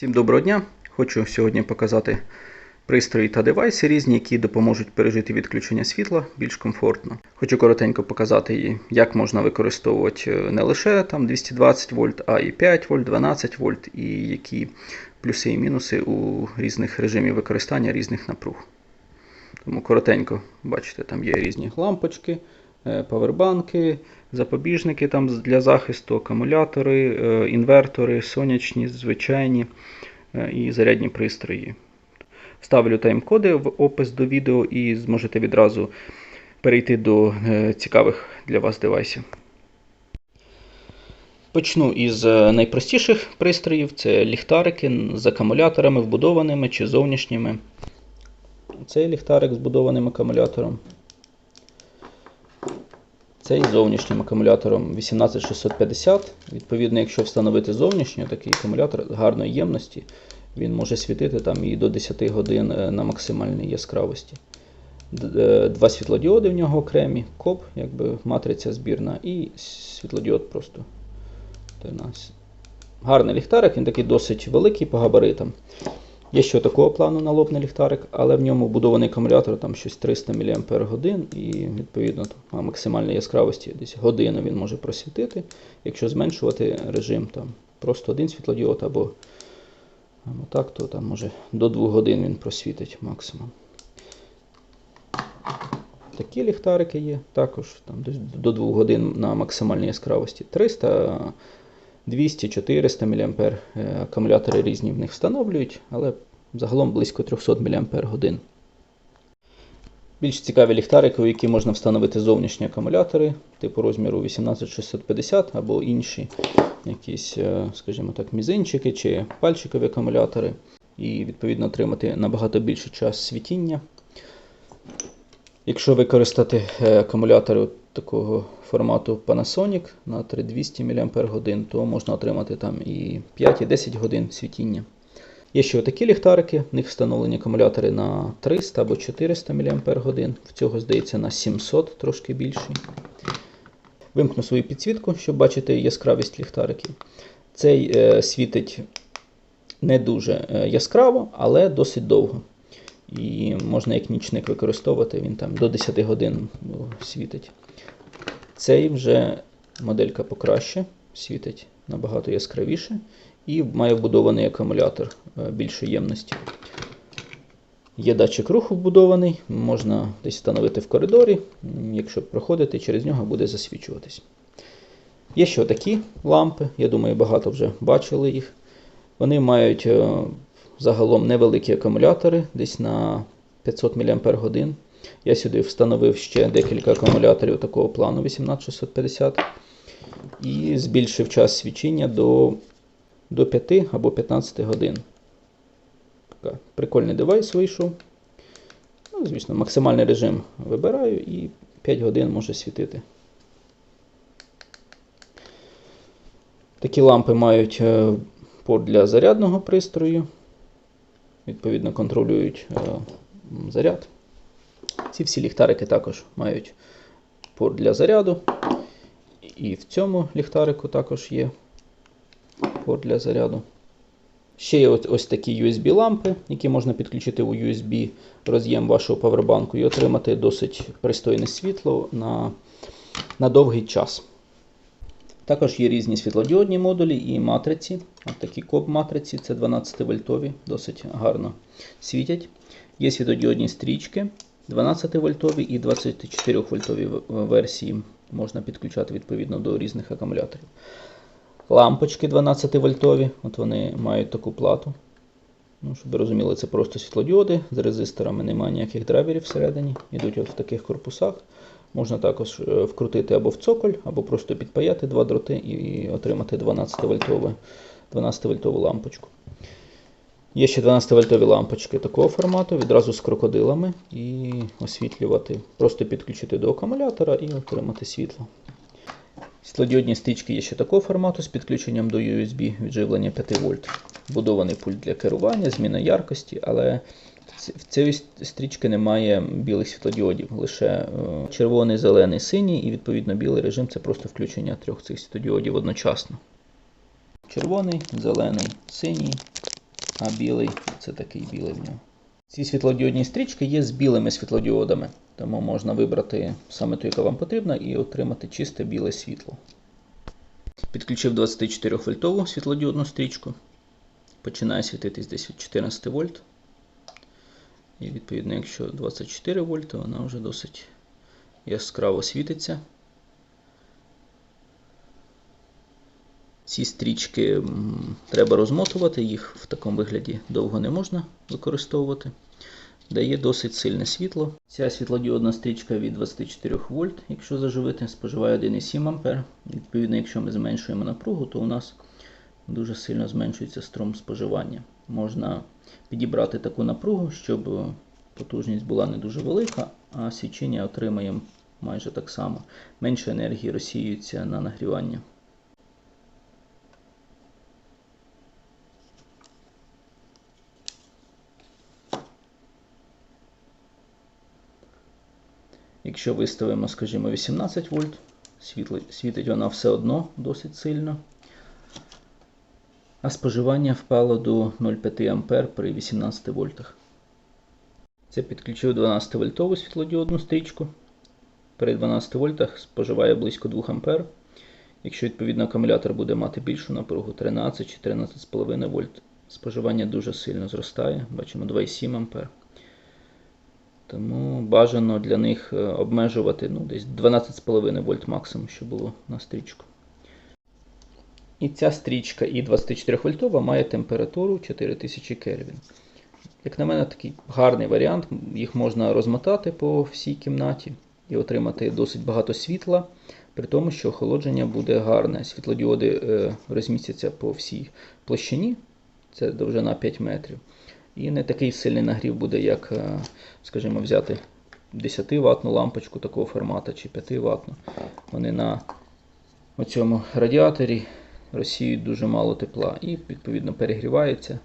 Всім доброго дня! Хочу сьогодні показати пристрої та девайси різні, які допоможуть пережити відключення світла більш комфортно. Хочу коротенько показати, як можна використовувати е, не лише там 220 вольт, а і 5 вольт, 12 вольт, і які плюси і мінуси у різних режимів використання різних напруг. Тому коротенько, бачите, там є різні лампочки, е, павербанки, запобіжники там для захисту, акумулятори, е, інвертори, сонячні, звичайні е, і зарядні пристрої. Ставлю тайм-коди в опис до відео і зможете відразу перейти до е, цікавих для вас девайсів. Почну із найпростіших пристроїв: це ліхтарики з акумуляторами вбудованими чи зовнішніми. Цей ліхтарик з будованим акумулятором. Цей зовнішнім акумулятором 18650. Відповідно, якщо встановити зовнішній такий акумулятор гарної ємності, він може світити там і до 10 годин е, на максимальній яскравості. Е, Два світлодіоди в нього окремі, коп, якби матриця збірна, і світлодіод просто. Гарний ліхтарик, він такий досить великий по габаритам. Є ще такого плану налобний ліхтарик, але в ньому вбудований акумулятор там щось 300 мАч, і відповідно на максимальній яскравості десь годину він може просвітити. Якщо зменшувати режим, там просто один світлодіод або, або так, то там може до 2 годин він просвітить максимум. Такі ліхтарики є, також там десь до 2 годин на максимальній яскравості 300 200, 400 мА е, акумулятори різні в них встановлюють, але загалом близько 300 мАч. Більш цікаві ліхтарики, у які можна встановити зовнішні акумулятори, типу розміру 18650 або інші якісь, е, скажімо так, мізинчики чи пальчикові акумулятори, і відповідно отримати набагато більший час світіння. Якщо використати е, акумулятори такого формату Panasonic на 3200 мАч, то можна отримати там і 5 і 10 годин світіння. Є ще такі ліхтарики, в них встановлені акумулятори на 300 або 400 мАч, в цього здається на 700 трошки більший. Вимкну свою підсвітку, щоб бачити яскравість ліхтариків. Цей е, світить не дуже е, яскраво, але досить довго. І можна як нічник використовувати, він там до 10 годин ну, світить. Цей вже моделька покраще, світить набагато яскравіше і має вбудований акумулятор е, більшої ємності. Є датчик руху вбудований, можна десь встановити в коридорі. Якщо проходити, через нього буде засвічуватись. Є ще такі лампи, я думаю, багато вже бачили їх. Вони мають е, загалом невеликі акумулятори, десь на 500 мАч. Я сюди встановив ще декілька акумуляторів такого плану 18650 і збільшив час свічіння до, до 5 або 15 годин. Така, прикольний девайс вийшов. Ну, звісно, максимальний режим вибираю і 5 годин може світити. Такі лампи мають е, порт для зарядного пристрою. Відповідно, контролюють е, заряд. Ці всі ліхтарики також мають порт для заряду. І в цьому ліхтарику також є порт для заряду. Ще є ось, ось такі USB-лампи, які можна підключити у USB роз'єм вашого павербанку і отримати досить пристойне світло на, на довгий час. Також є різні світлодіодні модулі і матриці. От такі коп-матриці, це 12 вольтові, досить гарно світять. Є світлодіодні стрічки 12 вольтові і 24 вольтові версії можна підключати відповідно до різних акумуляторів. Лампочки 12 вольтові, от вони мають таку плату. Ну, щоб ви розуміли, це просто світлодіоди з резисторами, немає ніяких драйверів всередині. Йдуть от в таких корпусах. Можна також е, вкрутити або в цоколь, або просто підпаяти два дроти і отримати 12 вольтову 12 вольтову лампочку. Є ще 12 вольтові лампочки такого формату, відразу з крокодилами і освітлювати, просто підключити до акумулятора і отримати світло. Світлодіодні стрічки є ще такого формату з підключенням до USB від живлення 5 вольт. Будований пульт для керування, зміна яркості, але в цієї стрічки немає білих світлодіодів, лише е, червоний, зелений, синій і відповідно білий режим це просто включення трьох цих світлодіодів одночасно. Червоний, зелений, синій а білий це такий білий в нього. Ці світлодіодні стрічки є з білими світлодіодами, тому можна вибрати саме ту, яка вам потрібна, і отримати чисте біле світло. Підключив 24 вольтову світлодіодну стрічку. Починає світитись десь від 14 вольт. І відповідно, якщо 24 вольта, вона вже досить яскраво світиться. Ці стрічки треба розмотувати, їх в такому вигляді довго не можна використовувати. Дає досить сильне світло. Ця світлодіодна стрічка від 24 вольт, якщо заживити, споживає 1,7 А. Відповідно, якщо ми зменшуємо напругу, то у нас дуже сильно зменшується струм споживання. Можна підібрати таку напругу, щоб е, потужність була не дуже велика, а свічення отримаємо майже так само. Менше енергії розсіюється на нагрівання. Якщо виставимо, скажімо, 18 вольт, світить вона все одно досить сильно. А споживання впало до 0,5 А при 18 вольтах. Це підключив 12 вольтову світлодіодну стрічку. При 12 вольтах споживає близько 2 А. Якщо відповідно акумулятор буде мати більшу напругу 13 чи 13,5 вольт, споживання дуже сильно зростає. Бачимо 2,7 А. Тому бажано для них е, обмежувати ну, десь 12,5 вольт максимум, що було на стрічку. І ця стрічка і 24 вольтова має температуру 4000 Кельвін. Як на мене, такий гарний варіант. Їх можна розмотати по всій кімнаті і отримати досить багато світла, при тому, що охолодження буде гарне. Світлодіоди е, розмістяться по всій площині, це довжина 5 метрів. І не такий сильний нагрів буде, як, е, скажімо, взяти 10 ватну лампочку такого формату чи 5 ватну. Вони на цьому радіаторі розсіюють дуже мало тепла і, відповідно, перегріваються.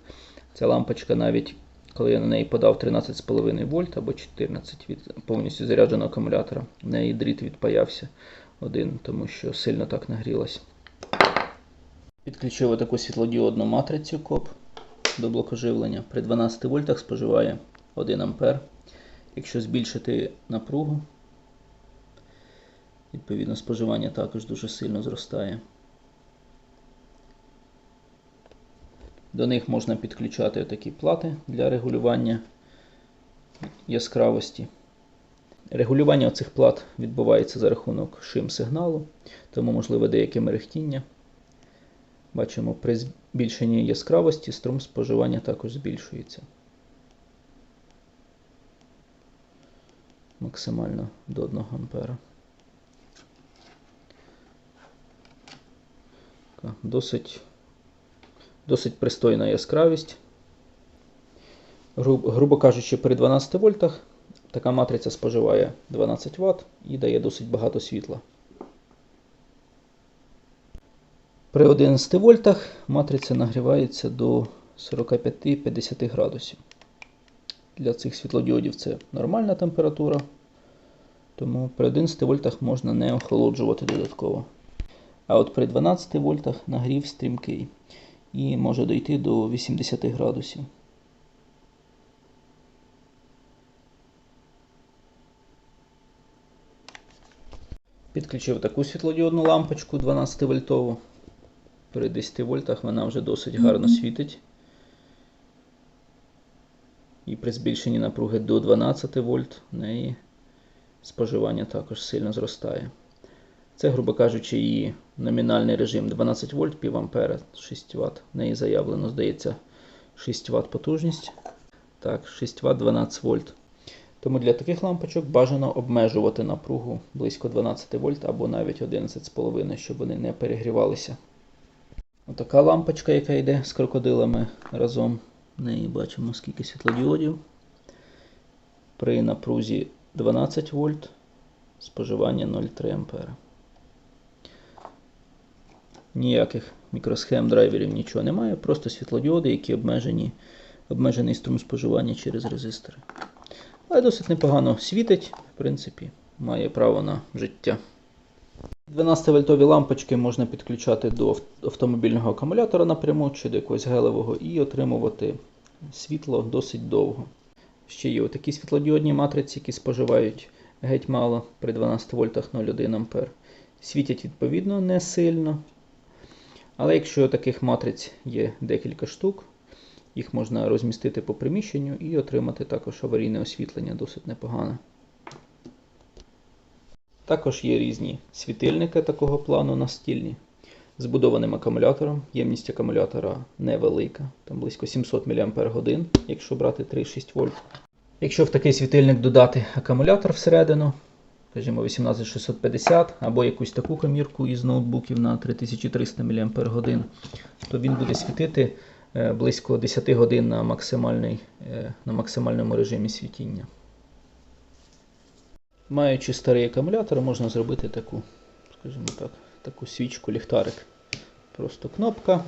Ця лампочка навіть, коли я на неї подав 13,5 вольт або 14 від повністю зарядженого акумулятора, в неї дріт відпаявся один, тому що сильно так нагрілась. Підключив таку світлодіодну матрицю КОП до блоку живлення. При 12 вольтах споживає 1 А. Якщо збільшити напругу, відповідно споживання також дуже сильно зростає. До них можна підключати такі плати для регулювання яскравості. Регулювання цих плат відбувається за рахунок шим сигналу, тому можливе деяке мерехтіння. Бачимо, при збільшенні яскравості струм споживання також збільшується. Максимально до 1 ампера. Досить, досить пристойна яскравість. Гру- Грубо кажучи, при 12 вольтах така матриця споживає 12 Вт і дає досить багато світла. При 11 вольтах матриця нагрівається до 45-50 градусів. Для цих світлодіодів це нормальна температура, тому при 11 вольтах можна не охолоджувати додатково. А от при 12 вольтах нагрів стрімкий і може дойти до 80 градусів. Підключив таку світлодіодну лампочку 12 вольтову. При 10 вольтах вона вже досить гарно світить. І при збільшенні напруги до 12 вольт в неї споживання також сильно зростає. Це, грубо кажучи, її номінальний режим 12 вольт пів ампера 6 Вт. В неї заявлено, здається, 6 Вт потужність. Так, 6 Вт 12 вольт. Тому для таких лампочок бажано обмежувати напругу близько 12 вольт або навіть 11,5, щоб вони не перегрівалися. Отака лампочка, яка йде з крокодилами разом. В неї бачимо скільки світлодіодів. При напрузі 12 вольт, споживання 0,3 ампера. Ніяких мікросхем драйверів нічого немає, просто світлодіоди, які обмежені, обмежений струм споживання через резистори. Але досить непогано світить, в принципі, має право на життя. 12-вольтові лампочки можна підключати до автомобільного акумулятора напряму чи до якогось гелевого і отримувати світло досить довго. Ще є такі світлодіодні матриці, які споживають геть мало при 12 вольтах 0,1 А. Світять відповідно не сильно. Але якщо таких матриць є декілька штук, їх можна розмістити по приміщенню і отримати також аварійне освітлення досить непогане. Також є різні світильники такого плану настільні з будованим акумулятором. Ємність акумулятора невелика, там близько 700 мАч, якщо брати 3,6 вольт. Якщо в такий світильник додати акумулятор всередину, скажімо 18650 або якусь таку комірку із ноутбуків на 3300 мАч, то він буде світити е, близько 10 годин на, е, на максимальному режимі світіння. Маючи старий акумулятор, можна зробити таку, скажімо так, таку свічку ліхтарик. Просто кнопка.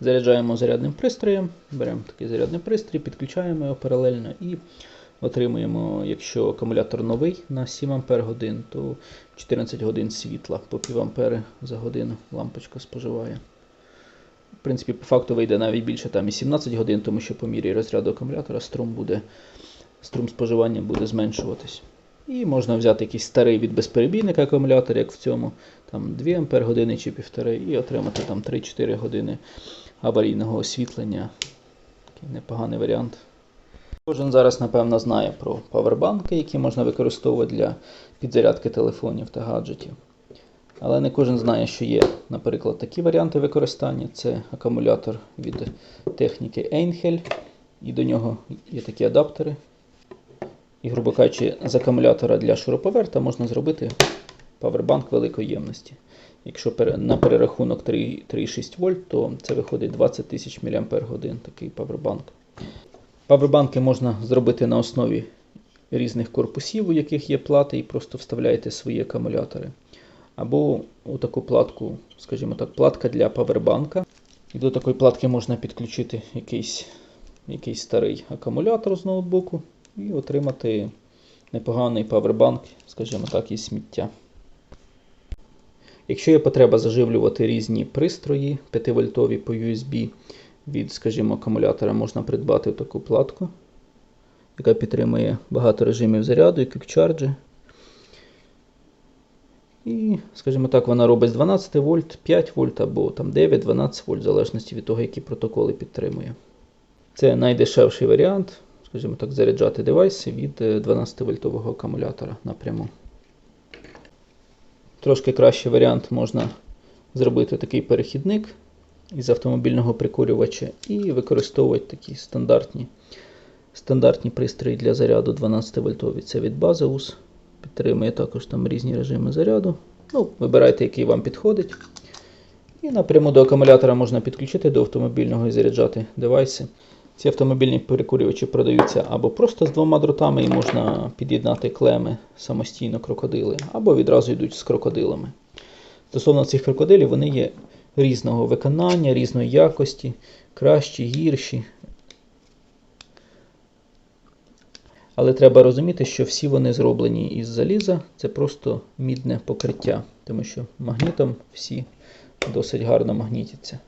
Заряджаємо зарядним пристроєм, беремо такий зарядний пристрій, підключаємо його паралельно і отримуємо, якщо акумулятор новий на 7 Ах, то 14 годин світла по пів ампери за годину лампочка споживає. В принципі, по факту вийде навіть більше там і 17 годин, тому що по мірі розряду акумулятора струм буде, струм споживання буде зменшуватись. І можна взяти якийсь старий від безперебійника акумулятор, як в цьому, там 2 Ампер чи 1,5 і отримати там 3-4 години аварійного освітлення. Такий непоганий варіант. Кожен зараз, напевно, знає про павербанки, які можна використовувати для підзарядки телефонів та гаджетів. Але не кожен знає, що є, наприклад, такі варіанти використання. Це акумулятор від техніки Einhell, і до нього є такі адаптери. І, грубо кажучи, з акумулятора для шуруповерта можна зробити павербанк великої ємності. Якщо на перерахунок 3,6 вольт, то це виходить 20 тисяч мАч такий павербанк. Павербанки можна зробити на основі різних корпусів, у яких є плати, і просто вставляєте свої акумулятори. Або у таку платку, скажімо так, платка для павербанка. І до такої платки можна підключити якийсь, якийсь старий акумулятор з ноутбуку і отримати непоганий павербанк, скажімо так, із сміття. Якщо є потреба заживлювати різні пристрої 5-вольтові по USB від, скажімо, акумулятора, можна придбати таку платку, яка підтримує багато режимів заряду і квікчарджі. І, скажімо так, вона робить з 12 вольт, 5 вольт або 9-12 вольт, в залежності від того, які протоколи підтримує. Це найдешевший варіант скажімо так, заряджати девайси від 12-вольтового акумулятора напряму. Трошки кращий варіант можна зробити такий перехідник із автомобільного прикурювача і використовувати такі стандартні стандартні пристрої для заряду 12-вольтові. Це від Baseus. Підтримує також там різні режими заряду. Ну, Вибирайте, який вам підходить. І напряму до акумулятора можна підключити до автомобільного і заряджати девайси. Ці автомобільні перекурювачі продаються або просто з двома дротами і можна під'єднати клеми самостійно крокодили, або відразу йдуть з крокодилами. Стосовно цих крокодилів, вони є різного виконання, різної якості, кращі, гірші. Але треба розуміти, що всі вони зроблені із заліза, це просто мідне покриття, тому що магнітом всі досить гарно магнітяться.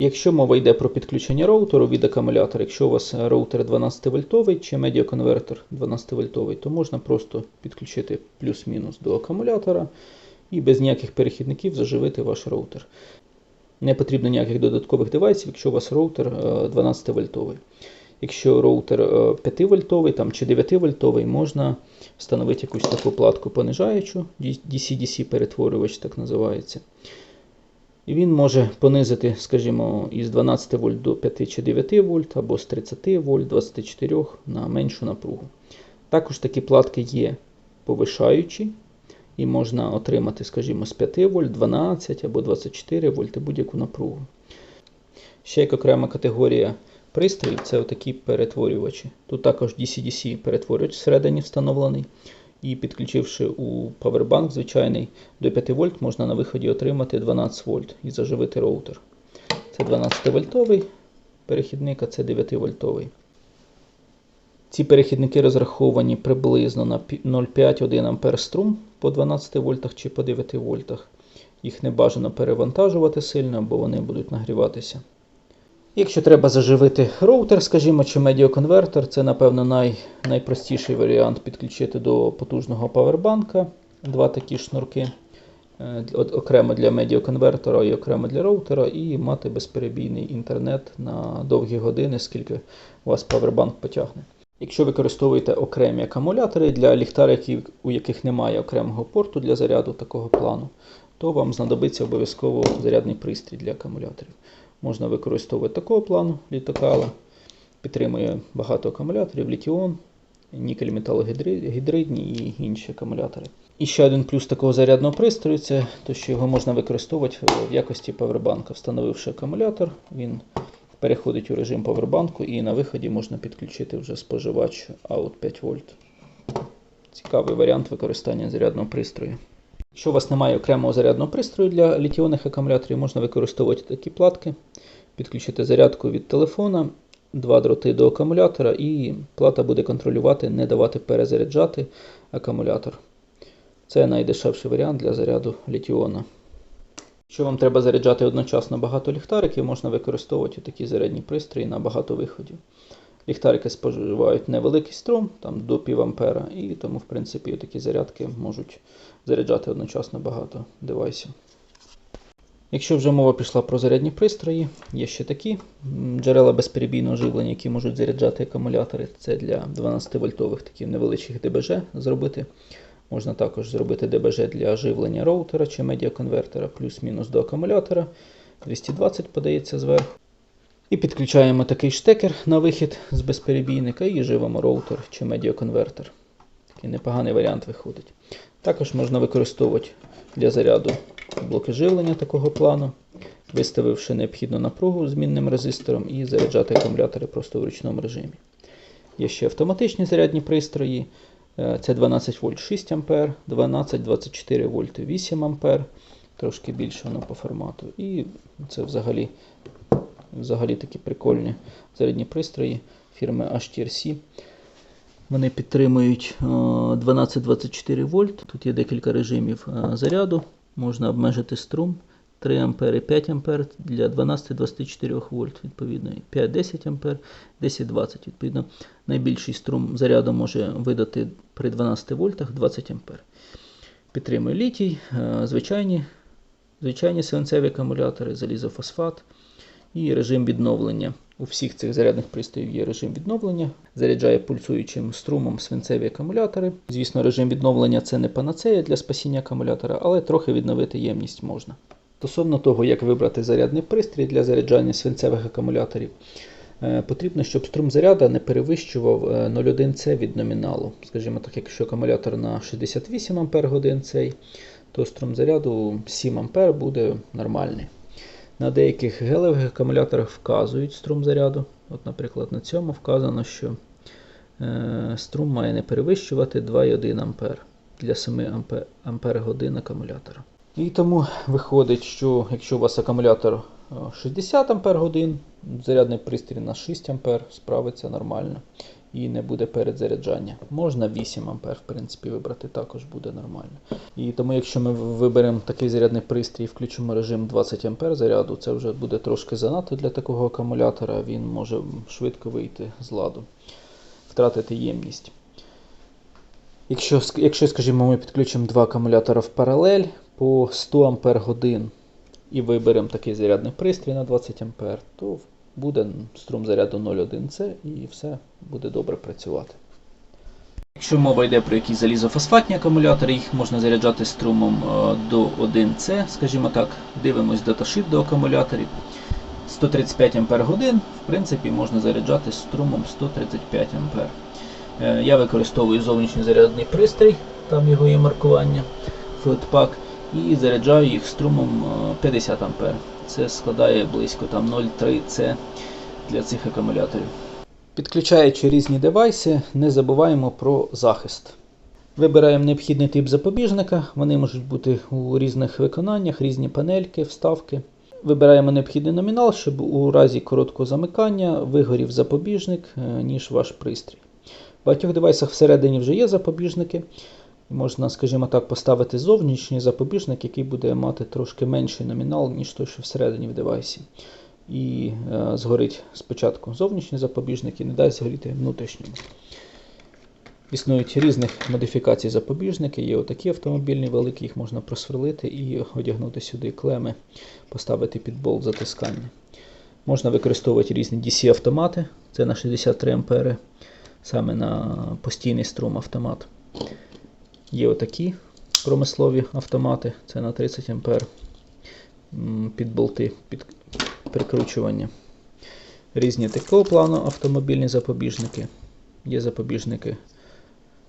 Якщо мова йде про підключення роутеру від акумулятора, якщо у вас роутер 12 вольтовий чи медіаконвертер 12 вольтовий, то можна просто підключити плюс-мінус до акумулятора і без ніяких перехідників заживити ваш роутер. Не потрібно ніяких додаткових девайсів, якщо у вас роутер 12 вольтовий. Якщо роутер 5 вольтовий там, чи 9 вольтовий, можна встановити якусь таку платку понижаючу, DC-DC перетворювач так називається. І він може понизити, скажімо, із 12 вольт до 5 чи 9 вольт, або з 30 вольт 24 на меншу напругу. Також такі платки є повишаючі, і можна отримати, скажімо, з 5 вольт 12 або 24 вольт будь-яку напругу. Ще як окрема категорія пристроїв це отакі перетворювачі. Тут також DC-DC перетворювач всередині встановлений. І підключивши у Powerbank звичайний до 5 вольт, можна на виході отримати 12 вольт і заживити роутер. Це 12 вольтовий перехідник, а це 9 вольтовий. Ці перехідники розраховані приблизно на 0,5-1 А струм по 12 вольтах чи по 9 вольтах. Їх не бажано перевантажувати сильно, бо вони будуть нагріватися. Якщо треба заживити роутер, скажімо, чи медіаконвертер, це, напевно, най, найпростіший варіант підключити до потужного павербанка. Два такі шнурки. Е, окремо для медіаконвертера і окремо для роутера, і мати безперебійний інтернет на довгі години, скільки у вас павербанк потягне. Якщо використовуєте окремі акумулятори для ліхтариків, у яких немає окремого порту для заряду такого плану, то вам знадобиться обов'язково зарядний пристрій для акумуляторів. Можна використовувати такого плану літокала, підтримує багато акумуляторів, літіон, нікель металогідридні і інші акумулятори. І ще один плюс такого зарядного пристрою це те, що його можна використовувати в якості павербанка. Встановивши акумулятор, він переходить у режим павербанку і на виході можна підключити вже споживач out 5 вольт. Цікавий варіант використання зарядного пристрою. Якщо у вас немає окремого зарядного пристрою для літіонних акумуляторів, можна використовувати такі платки, підключити зарядку від телефона, два дроти до акумулятора, і плата буде контролювати, не давати перезаряджати акумулятор. Це найдешевший варіант для заряду літіона. Якщо вам треба заряджати одночасно багато ліхтариків, можна використовувати такі зарядні пристрої на багато виходів. Ліхтарики споживають невеликий струм, там до пів ампера, і тому, в принципі, такі зарядки можуть заряджати одночасно багато девайсів. Якщо вже мова пішла про зарядні пристрої, є ще такі джерела безперебійного живлення, які можуть заряджати акумулятори. Це для 12-вольтових таких невеличких ДБЖ зробити. Можна також зробити ДБЖ для живлення роутера чи медіаконвертера, плюс-мінус до акумулятора. 220 подається зверху. І підключаємо такий штекер на вихід з безперебійника і живемо роутер чи медіаконвертер. Такий непоганий варіант виходить. Також можна використовувати для заряду блоки живлення такого плану, виставивши необхідну напругу змінним резистором і заряджати акумулятори просто в ручному режимі. Є ще автоматичні зарядні пристрої. Е, Це 12 вольт 6 А, 12-24 вольти 8 А, трошки більше воно по формату. І це взагалі, взагалі такі прикольні зарядні пристрої фірми HTRC. Вони підтримують е, 12-24 вольт. Тут є декілька режимів е, заряду. Можна обмежити струм 3 А і 5 А для 12-24 вольт, відповідно, 5-10 А, 10-20. Відповідно, найбільший струм заряду може видати при 12 вольтах 20 А. Підтримує літій, е, звичайні, звичайні свинцеві акумулятори, залізофосфат і режим відновлення. У всіх цих зарядних пристроїв є режим відновлення, заряджає пульсуючим струмом свинцеві акумулятори. Звісно, режим відновлення це не панацея для спасіння акумулятора, але трохи відновити ємність можна. Стосовно того, як вибрати зарядний пристрій для заряджання свинцевих акумуляторів, е, потрібно, щоб струм заряду не перевищував е, 0,1 С від номіналу. Скажімо так, якщо акумулятор на 68 Ах цей, то струм заряду 7 А буде нормальний. На деяких гелевих акумуляторах вказують струм заряду. От, Наприклад, на цьому вказано, що е, струм має не перевищувати 2,1 А для 7 ампер, ампер акумулятора. І тому виходить, що якщо у вас акумулятор е, 60 ампер годин, зарядний пристрій на 6 ампер справиться нормально і не буде передзаряджання. Можна 8 ампер, в принципі, вибрати також буде нормально. І тому, якщо ми виберемо такий зарядний пристрій і включимо режим 20 ампер заряду, це вже буде трошки занадто для такого акумулятора, він може швидко вийти з ладу, втратити ємність. Якщо, якщо, скажімо, ми підключимо два акумулятора в паралель по 100 Ампер годин і виберемо такий зарядний пристрій на 20 Ампер, то буде струм заряду 0,1 С і все буде добре працювати. Якщо мова йде про якісь залізофосфатні акумулятори, їх можна заряджати струмом е, до 1 С, скажімо так, дивимось даташит до акумуляторів. 135 Ампер годин, в принципі, можна заряджати струмом 135 Ампер. Е, Я використовую зовнішній зарядний пристрій, там його є маркування, Flatpak, і заряджаю їх струмом е, 50 А. Це складає близько 0,3 С для цих акумуляторів. Підключаючи різні девайси, не забуваємо про захист. Вибираємо необхідний тип запобіжника, вони можуть бути у різних виконаннях, різні панельки, вставки. Вибираємо необхідний номінал, щоб у разі короткого замикання вигорів запобіжник, е, ніж ваш пристрій. В багатьох девайсах всередині вже є запобіжники. Можна, скажімо так, поставити зовнішній запобіжник, який буде мати трошки менший номінал, ніж той, що всередині в девайсі. і е, згорить спочатку зовнішній запобіжник і не дасть згоріти внутрішньому. Існують різних модифікацій запобіжники. Є отакі автомобільні великі, їх можна просверлити і одягнути сюди клеми, поставити під болт затискання. Можна використовувати різні DC-автомати, це на 63 ампери, саме на постійний струм автомат. Є отакі промислові автомати, це на 30 ампер під болти, під прикручування. Різні такого плану автомобільні запобіжники. Є запобіжники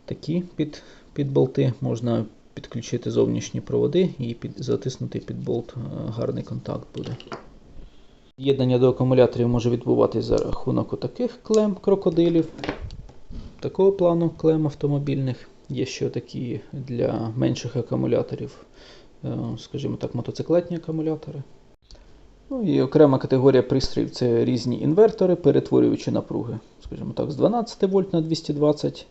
такі під, під болти, можна підключити зовнішні проводи і під, затиснути під болт, е, гарний контакт буде. Єднання до акумуляторів може відбуватися за рахунок таких клем крокодилів, такого плану клем автомобільних. Є ще такі для менших акумуляторів, е, скажімо так, мотоциклетні акумулятори. Ну і окрема категорія пристроїв це різні інвертори, перетворюючи напруги. Скажімо так, з 12 вольт на 220,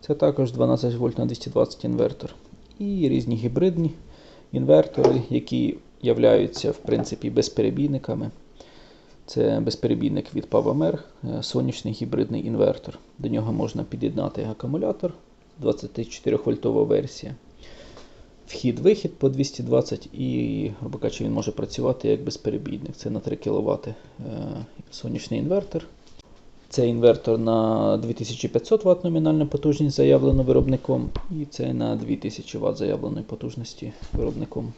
це також 12 вольт на 220 інвертор. І різні гібридні інвертори, які являються в принципі безперебійниками. Це безперебійник від Pavamер, е, сонячний гібридний інвертор. До нього можна під'єднати акумулятор 24 вольтова версія. Вхід-вихід по 220 і, грубо кажучи, він може працювати як безперебійник. Це на 3 кВт сонячний інвертор. Це інвертор на 2500 Вт номінальна потужність заявлено виробником, і це на 2000 Вт заявленої потужності виробником.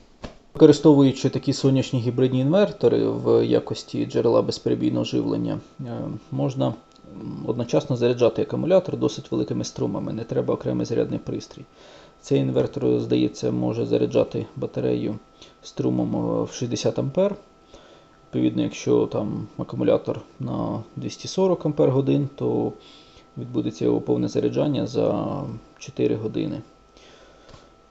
Використовуючи такі сонячні гібридні інвертори в якості джерела безперебійного живлення, е, можна одночасно заряджати акумулятор досить великими струмами, не треба окремий зарядний пристрій. Цей інвертор, здається, може заряджати батарею струмом е, в 60 А. Відповідно, якщо там акумулятор на 240 Ампер годин, то відбудеться його повне заряджання за 4 години.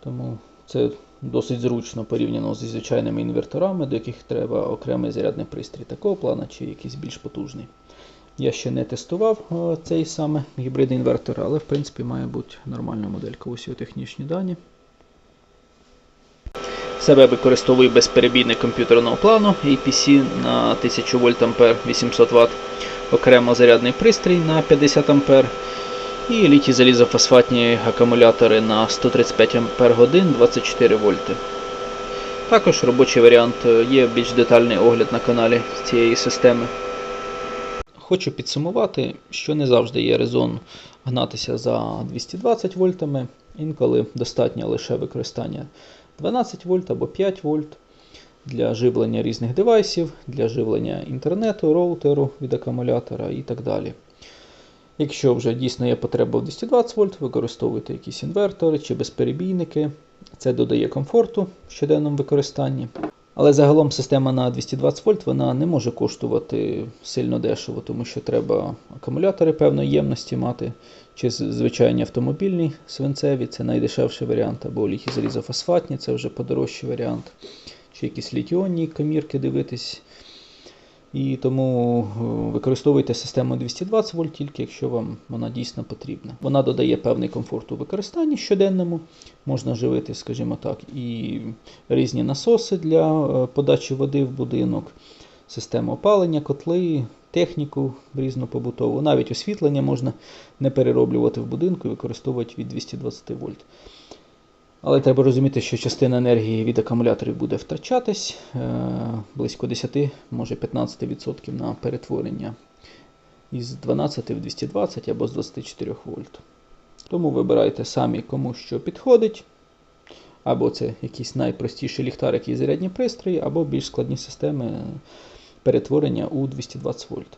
Тому це досить зручно порівняно зі звичайними інверторами, до яких треба окремий зарядний пристрій такого плану чи якийсь більш потужний. Я ще не тестував е, цей саме гібридний інвертор, але в принципі має бути нормальна моделька. Ось його технічні дані. Себе використовую безперебійник комп'ютерного плану APC на 1000 вольт ампер 800 Вт, окремо зарядний пристрій на 50 А і літій залізофосфатні акумулятори на 135 Ампер годин 24 вольти. Також робочий варіант є більш детальний огляд на каналі цієї системи. Хочу підсумувати, що не завжди є резон гнатися за 220 вольтами, інколи достатньо лише використання 12 вольт або 5 вольт для живлення різних девайсів, для живлення інтернету, роутеру від акумулятора і так далі. Якщо вже дійсно є потреба в 220 вольт, використовуйте якісь інвертори чи безперебійники. Це додає комфорту в щоденному використанні. Але загалом система на 220 вольт вона не може коштувати сильно дешево, тому що треба акумулятори певної ємності мати, чи звичайні автомобільні свинцеві, це найдешевший варіант, або ліхізалізофосфатні, це вже подорожчий варіант, чи якісь літіонні комірки дивитись. І тому е, використовуйте систему 220 вольт тільки якщо вам вона дійсно потрібна. Вона додає певний комфорт у використанні щоденному. Можна живити, скажімо так, і різні насоси для е, подачі води в будинок, систему опалення, котли, техніку різну побутову. Навіть освітлення можна не перероблювати в будинку і використовувати від 220 вольт. Але треба розуміти, що частина енергії від акумуляторів буде втрачатись е, близько 10, може 15% на перетворення із 12 в 220 або з 24 вольт. Тому вибирайте самі, кому що підходить. Або це якісь найпростіші ліхтарики і зарядні пристрої, або більш складні системи перетворення у 220 вольт.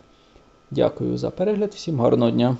Дякую за перегляд, всім гарного дня!